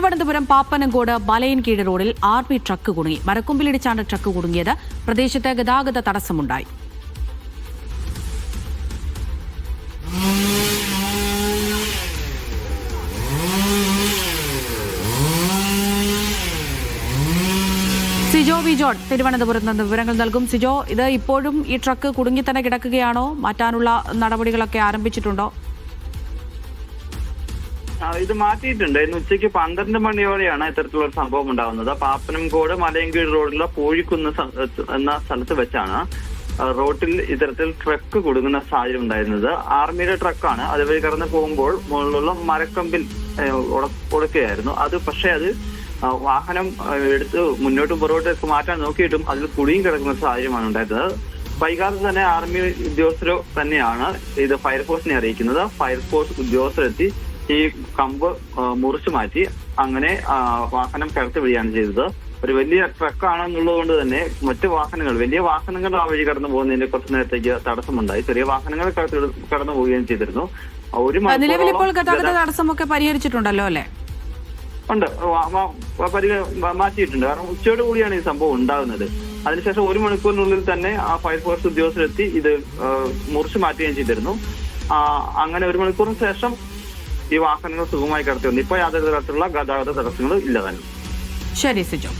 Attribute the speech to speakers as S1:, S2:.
S1: തിരുവനന്തപുരം പാപ്പനംകോട് മലയൻകീഴ് റോഡിൽ R P truck കുടുങ്ങി. മരക്കൊമ്പിലിടിച്ചാണ് truck കുടുങ്ങിയത്. പ്രദേശത്ത് ഗതാഗത തടസ്സമുണ്ടായി. സിജോ വി ജോൺ തിരുവനന്തപുരത്ത് നിന്ന് വിവരങ്ങൾ നൽകും. സിജോ ഇത് ഇപ്പോഴും ഈ ട്രക്ക് കുടുങ്ങി തന്നെ കിടക്കുകയാണോ? മാറ്റാനുള്ള നടപടികളൊക്കെ ആരംഭിച്ചിട്ടുണ്ടോ?
S2: ഇത് മാറ്റിയിട്ടുണ്ട് ഇന്ന് ഉച്ചയ്ക്ക് പന്ത്രണ്ട് മണിയോടെയാണ് ഇത്തരത്തിലുള്ള സംഭവം ഉണ്ടാകുന്നത് പാപ്പനംകോട് മലയങ്കീഴ് റോഡിലുള്ള പൂഴിക്കുന്ന് എന്ന സ്ഥലത്ത് വെച്ചാണ് റോട്ടിൽ ഇത്തരത്തിൽ ട്രക്ക് കുടുങ്ങുന്ന സാഹചര്യം ഉണ്ടായിരുന്നത്. ആർമിയുടെ ട്രക്കാണ്. അതുവഴി കടന്നു പോകുമ്പോൾ മുകളിലുള്ള മരക്കമ്പിൽ ഉടക്കുകയായിരുന്നു. അത് പക്ഷേ അത് വാഹനം എടുത്ത് മുന്നോട്ടും പുറകോട്ടേക്ക് മാറ്റാൻ നോക്കിയിട്ടും അതിൽ കുടുങ്ങി കിടക്കുന്ന സാഹചര്യമാണ് ഉണ്ടായിരുന്നത്. വൈകാതെ തന്നെ ആർമി ഉദ്യോഗസ്ഥരോ തന്നെയാണ് ഇത് ഫയർഫോഴ്സിനെ അറിയിക്കുന്നത്. ഫയർഫോഴ്സ് ഉദ്യോഗസ്ഥരെത്തി ഈ കമ്പ് മുറിച്ചു മാറ്റി അങ്ങനെ വാഹനം കടത്തി വിടുകയാണ് ചെയ്തത്. ഒരു വലിയ ട്രക്കാണെന്നുള്ളത് കൊണ്ട് തന്നെ മറ്റ് വാഹനങ്ങൾ വലിയ വാഹനങ്ങൾ ആ വഴി കടന്നു പോകുന്നതിന്റെ കുറച്ച് നേരത്തേക്ക് തടസ്സമുണ്ടായി. ചെറിയ വാഹനങ്ങൾ കടന്നു പോവുകയും ചെയ്തിരുന്നു. ഒരു
S1: നിലവിൽ ഇപ്പോൾ ഗതാഗത തടസ്സമൊക്കെ പരിഹരിച്ചിട്ടുണ്ടല്ലോ അല്ലേ?
S2: ഉണ്ട്. മാറ്റിയിട്ടുണ്ട്. കാരണം ഉച്ചയോട് കൂടിയാണ് ഈ സംഭവം ഉണ്ടാകുന്നത്. അതിനുശേഷം ഒരു മണിക്കൂറിനുള്ളിൽ തന്നെ ആ ഫയർഫോഴ്സ് ഉദ്യോഗസ്ഥരെത്തി ഇത് മുറിച്ചു മാറ്റുകയും ചെയ്തിരുന്നു. അങ്ങനെ ഒരു മണിക്കൂറിന് ശേഷം ഈ വാഹനങ്ങൾ സുഖമായി കടത്തി വന്നു. ഇപ്പോൾ യാതൊരു തരത്തിലുള്ള ഗതാഗത തടസ്സങ്ങളും ഇല്ല തന്നെ.
S1: ശരി സിജോ.